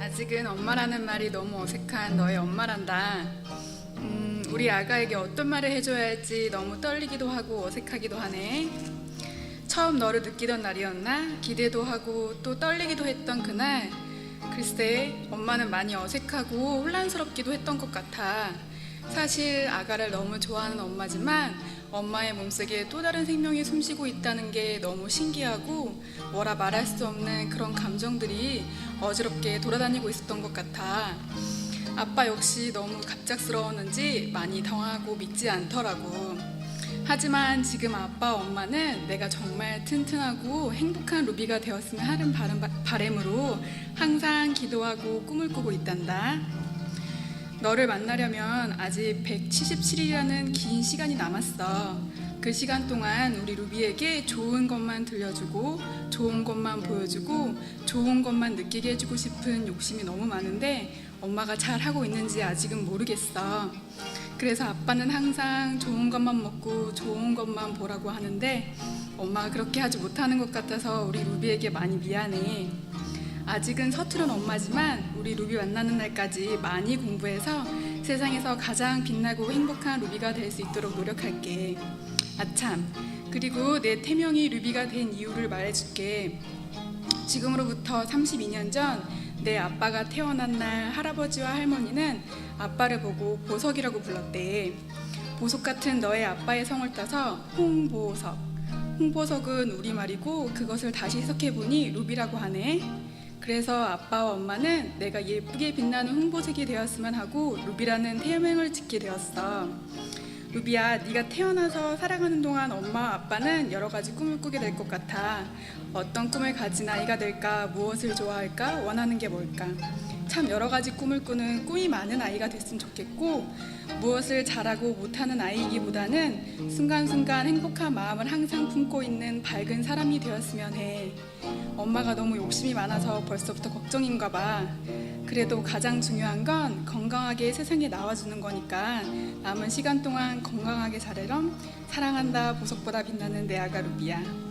아직은 엄마라는 말이 너무 어색한 너의 엄마란다. 음, 우리 아가에게 어떤 말을 해줘야 할지 너무 떨리기도 하고 어색하기도 하네. 처음 너를 느끼던 날이었나? 기대도 하고 또 떨리기도 했던 그날. 글쎄, 엄마는 많이 어색하고 혼란스럽기도 했던 것 같아. 사실 아가를 너무 좋아하는 엄마지만 엄마의 몸속에 또 다른 생명이 숨쉬고 있다는 게 너무 신기하고 뭐라 말할 수 없는 그런 감정들이 어지럽게 돌아다니고 있었던 것 같아. 아빠 역시 너무 갑작스러웠는지 많이 당황하고 믿지 않더라고. 하지만 지금 아빠 엄마는 내가 정말 튼튼하고 행복한 루비가 되었으면 하는 바람, 바람으로 항상 기도하고 꿈을 꾸고 있단다. 너를 만나려면 아직 177일이라는 긴 시간이 남았어. 그 시간 동안 우리 루비에게 좋은 것만 들려주고 좋은 것만 보여주고 좋은 것만 느끼게 해주고 싶은 욕심이 너무 많은데 엄마가 잘 하고 있는지 아직은 모르겠어. 그래서 아빠는 항상 좋은 것만 먹고 좋은 것만 보라고 하는데 엄마가 그렇게 하지 못하는 것 같아서 우리 루비에게 많이 미안해. 아직은 서투른 엄마지만 우리 루비 만나는 날까지 많이 공부해서 세상에서 가장 빛나고 행복한 루비가 될 수 있도록 노력할게. 아참, 그리고 내 태명이 루비가 된 이유를 말해줄게. 지금으로부터 32년 전 내 아빠가 태어난 날 할아버지와 할머니는 아빠를 보고 보석이라고 불렀대. 보석 같은 너의 아빠의 성을 따서 홍보석. 홍보석은 우리말이고 그것을 다시 해석해 보니 루비라고 하네. 그래서 아빠와 엄마는 내가 예쁘게 빛나는 홍보색이 되었으면 하고 루비라는 태명을 짓게 되었어. 루비야, 네가 태어나서 살아가는 동안 엄마 아빠는 여러 가지 꿈을 꾸게 될 것 같아. 어떤 꿈을 가진 아이가 될까? 무엇을 좋아할까? 원하는 게 뭘까? 참 여러 가지 꿈을 꾸는 꿈이 많은 아이가 됐으면 좋겠고 무엇을 잘하고 못하는 아이이기보다는 순간순간 행복한 마음을 항상 품고 있는 밝은 사람이 되었으면 해. 엄마가 너무 욕심이 많아서 벌써부터 걱정인가 봐. 그래도 가장 중요한 건 건강하게 세상에 나와주는 거니까 남은 시간 동안 건강하게 자라렴. 사랑한다 보석보다 빛나는 내 아가 루비야.